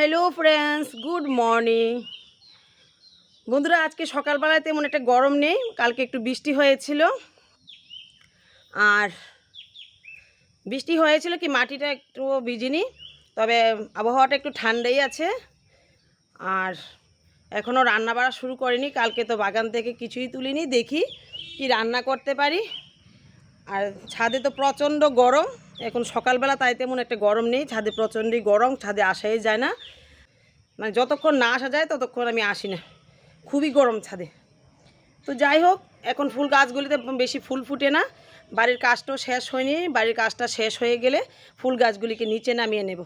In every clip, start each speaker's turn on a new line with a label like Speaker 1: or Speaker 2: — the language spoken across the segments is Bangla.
Speaker 1: হ্যালো ফ্রেন্ডস গুড মর্নিং বন্ধুরা, আজকে সকালবেলায় তেমন একটা গরম নেই। কালকে একটু বৃষ্টি হয়েছিল। আর বৃষ্টি হয়েছিল কি, মাটিটা একটু ভিজিনি, তবে আবহাওয়াটা একটু ঠান্ডাই আছে। আর এখনও রান্না বাড়া শুরু করিনি। কালকে তো বাগান থেকে কিছুই তুলিনি, দেখি কি রান্না করতে পারি। আর ছাদে তো প্রচণ্ড গরম। এখন সকালবেলা তাই তেমন একটা গরম নেই। ছাদে প্রচণ্ডই গরম, ছাদে আসাই যায় না। মানে যতক্ষণ না আসা যায় ততক্ষণ আমি আসি না। খুবই গরম ছাদে। তো যাই হোক, এখন ফুল গাছগুলিতে বেশি ফুল ফুটে না। বাড়ির কাজটাও শেষ হয়নি। বাড়ির কাজটা শেষ হয়ে গেলে ফুল গাছগুলিকে নিচে নামিয়ে নেব।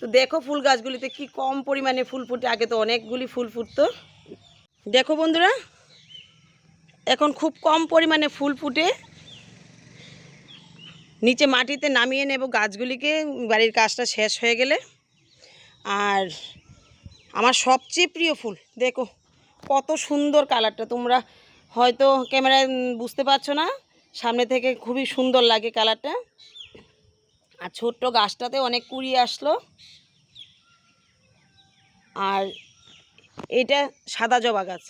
Speaker 1: তো দেখো ফুল গাছগুলিতে কি কম পরিমাণে ফুল ফুটে। আগে তো অনেকগুলি ফুল ফুটতো। দেখো বন্ধুরা, এখন খুব কম পরিমাণে ফুল ফুটে। নিচে মাটিতে নামিয়ে নেব গাছগুলিকে, বাড়ির কাজটা শেষ হয়ে গেলে। আর আমার সবচেয়ে প্রিয় ফুল, দেখো, কত সুন্দর কালারটা। তোমরা হয়তো ক্যামেরায় বুঝতে পারছ না, সামনে থেকে খুবই সুন্দর লাগে কালারটা। আর ছোট্ট গাছটাতে অনেক কুড়ি আসলো। আর এটা সাদা জবা গাছ।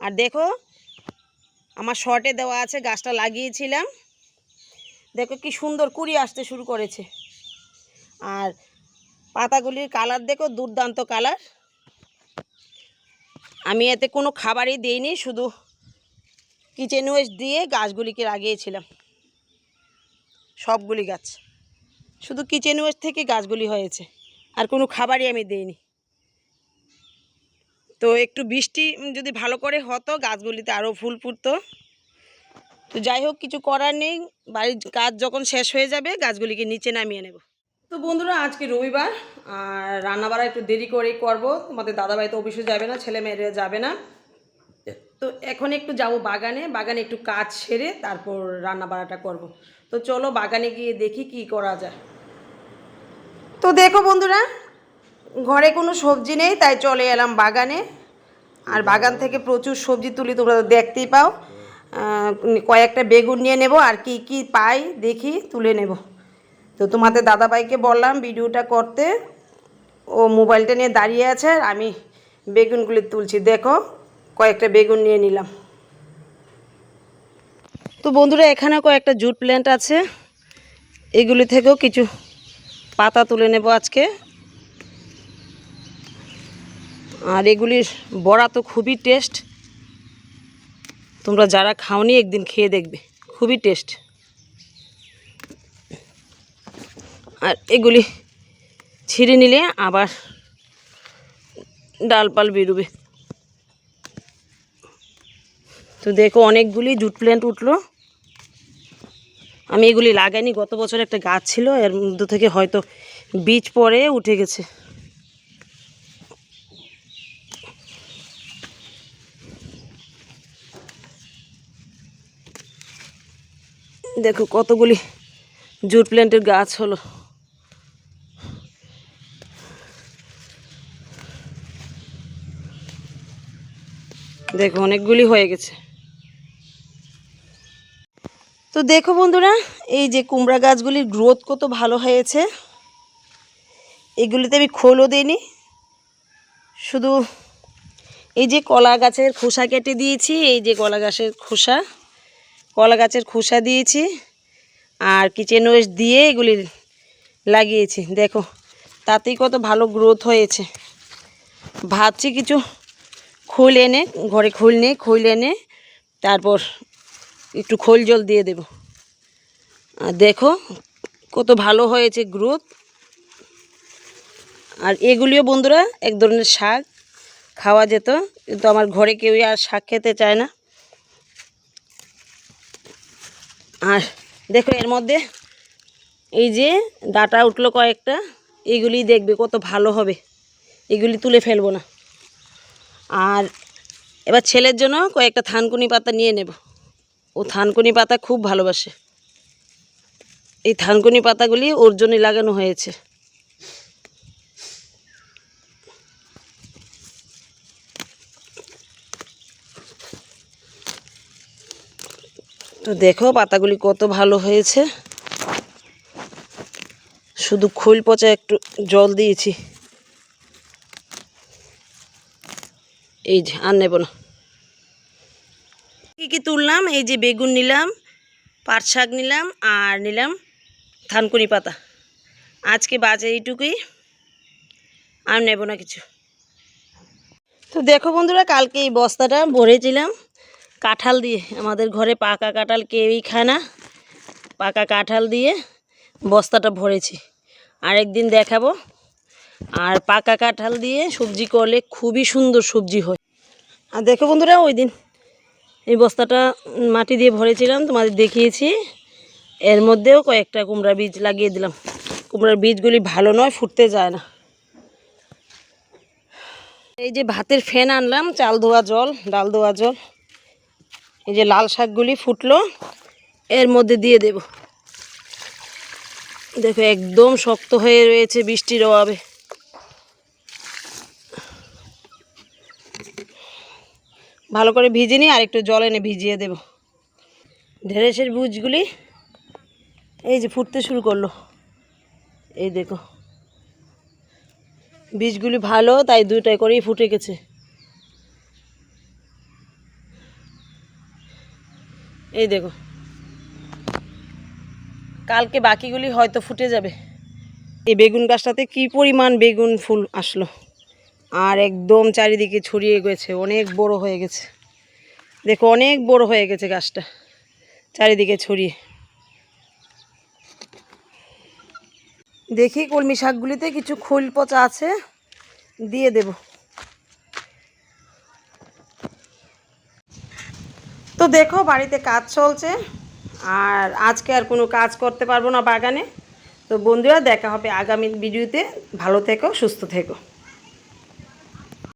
Speaker 1: আর দেখো, আমার শর্টে দেওয়া আছে, গাছটা লাগিয়েছিলাম। দেখো কি সুন্দর কুড়ি আসতে শুরু করেছে। আর পাতাগুলির কালার দেখো দুর্দান্ত কালার। আমি এতে কোনো খাবারই দিইনি, শুধু কিচেন ওয়েস্ট দিয়ে গাছগুলিকে লাগিয়েছিলাম। সবগুলি গাছ। শুধু কিচেন ওয়েস্ট থেকে গাছগুলি হয়েছে, আর কোনো খাবারই আমি দিইনি। তো একটু বৃষ্টি যদি ভালো করে হতো, গাছগুলিতে আরও ফুল ফুটতো। তো যাই হোক, কিছু করার নেই। বাড়ির কাজ যখন শেষ হয়ে যাবে, গাছগুলিকে নিচে নামিয়ে নেব। তো বন্ধুরা, আজকে রবিবার, আর রান্নাবাড়া একটু দেরি করেই করব। তোমাদের দাদাভাই তো অফিসে যাবে না, ছেলে মেয়েরা যাবে না। তো এখন একটু যাব বাগানে। বাগানে একটু কাজ সেরে তারপর রান্না বাড়াটা করব। তো চলো বাগানে গিয়ে দেখি কি করা যায়। তো দেখো বন্ধুরা, ঘরে কোনো সবজি নেই, তাই চলে এলাম বাগানে। আর বাগান থেকে প্রচুর সবজি তুলি, তোমরা দেখতেই পাও। কয়েকটা বেগুন নিয়ে নেব আর কি কি পাই দেখি তুলে নেব। তো তোমাদের দাদাভাইকে বললাম ভিডিওটা করতে, ও মোবাইলটা নিয়ে দাঁড়িয়ে আছে আর আমি বেগুনগুলি তুলছি। দেখো, কয়েকটা বেগুন নিয়ে নিলাম। তো বন্ধুরা, এখানে কয়েকটা জুট প্ল্যান্ট আছে। এগুলি থেকেও কিছু পাতা তুলে নেব আজকে। আর এগুলির বড়া তো খুবই টেস্ট। তোমরা যারা খাওনি একদিন খেয়ে দেখবে। খুবই টেস্ট আর এগুলি ছিঁড়ে নিলে আবার ডালপাল বেরোবে। তো দেখো অনেকগুলি জুট প্ল্যান্ট উঠল। আমি এগুলি লাগাইনি, গত বছর একটা গাছ ছিল, এর মধ্যে থেকে হয়তো বীজ পরে উঠে গেছে। দেখো কতগুলি জুট প্ল্যান্টের গাছ হলো। দেখো অনেকগুলি হয়ে গেছে। তো দেখো বন্ধুরা, এই যে কুমড়া গাছগুলির গ্রোথ কত ভালো হয়েছে। এগুলিতে আমি খোলও দিইনি। শুধু এই যে কলা গাছের খোসা কেটে দিয়েছি, এই যে কলা গাছের খোসা। কলা গাছের খোসা দিয়েছি আর কিচেন ওয়েস্ট দিয়ে এগুলি লাগিয়েছি। দেখো, তাতেই কত ভালো গ্রোথ হয়েছে। ভাবছি কিছু খোল এনে, ঘরে খোল নেই, খোল এনে তারপর একটু খোল জল দিয়ে দেব। আর দেখো, কত ভালো হয়েছে গ্রোথ আর এগুলিও বন্ধুরা, এক ধরনের শাক, খাওয়া যেত, কিন্তু আমার ঘরে কেউই আর শাক খেতে চায় না। আর দেখো এর মধ্যে এই যে ডাটা উঠল কয়েকটা, এগুলি দেখবে কত ভালো হবে। এগুলি তুলে ফেলব না। আর এবার ছেলের জন্য কয়েকটা থানকুনি পাতা নিয়ে নেব। ও থানকুনি পাতা খুব ভালোবাসে। এই থানকুনি পাতাগুলি ওর জন্যই লাগানো হয়েছে। তো দেখো পাতাগুলি কত ভালো হয়েছে। শুধু খোল পচা একটু জল দিয়েছি। এই যে, আর নেব না। কী কী তুললাম? এই যে বেগুন নিলাম, পাট শাক নিলাম, আর নিলাম থানকুনি পাতা। আজকে বাজে এইটুকুই, আর নেব না কিছু। তো দেখো বন্ধুরা, কালকে এই বস্তাটা ভরেছিলাম। কাঁঠাল দিয়ে, আমাদের ঘরে পাকা কাঁঠাল কেউই খায় না। পাকা কাঁঠাল দিয়ে বস্তাটা ভরেছি। আরেকদিন দেখাবো। আর পাকা কাঁঠাল দিয়ে সবজি করলে খুবই সুন্দর সবজি হয়। আর দেখো বন্ধুরা ওই দিন এই বস্তাটা মাটি দিয়ে ভরেছিলাম, তোমাদের দেখিয়েছি। এর মধ্যেও কয়েকটা কুমড়া বীজ লাগিয়ে দিলাম। কুমড়ার বীজগুলি ভালো নয়, ফুটতে যায় না। এই যে ভাতের ফ্যান আনলাম, চাল ধোয়া জল, ডাল ধোয়া জল। এই যে লাল শাকগুলি ফুটলো, এর মধ্যে দিয়ে দেব। দেখো, একদম শক্ত হয়ে রয়েছে বৃষ্টির অভাবে। ভালো করে ভিজে নিয়ে আর একটু জল এনে ভিজিয়ে দেব। ঢেঁড়সের বুঝগুলি এই যে ফুটতে শুরু করল। এই দেখো, বীজগুলি ভালো, তাই দুইটাই করেই ফুটে গেছে। এই দেখো। কালকে বাকিগুলি হয়তো ফুটে যাবে। এই বেগুন গাছটাতে কি পরিমাণ বেগুন ফুল আসলো? আর একদম চারিদিকে ছড়িয়ে গেছে, অনেক বড় হয়ে গেছে। দেখো, অনেক বড় হয়ে গেছে গাছটা, চারিদিকে ছড়িয়ে। দেখি কলমি শাকগুলিতে কিছু খোল পচা আছে, দিয়ে দেব। তো দেখো, বাড়িতে কাজ চলছে। আর আজকে আর কোনো কাজ করতে পারব না বাগানে। তো বন্ধুরা, দেখা হবে আগামী ভিডিওতে। ভালো থেকো, সুস্থ থেকো।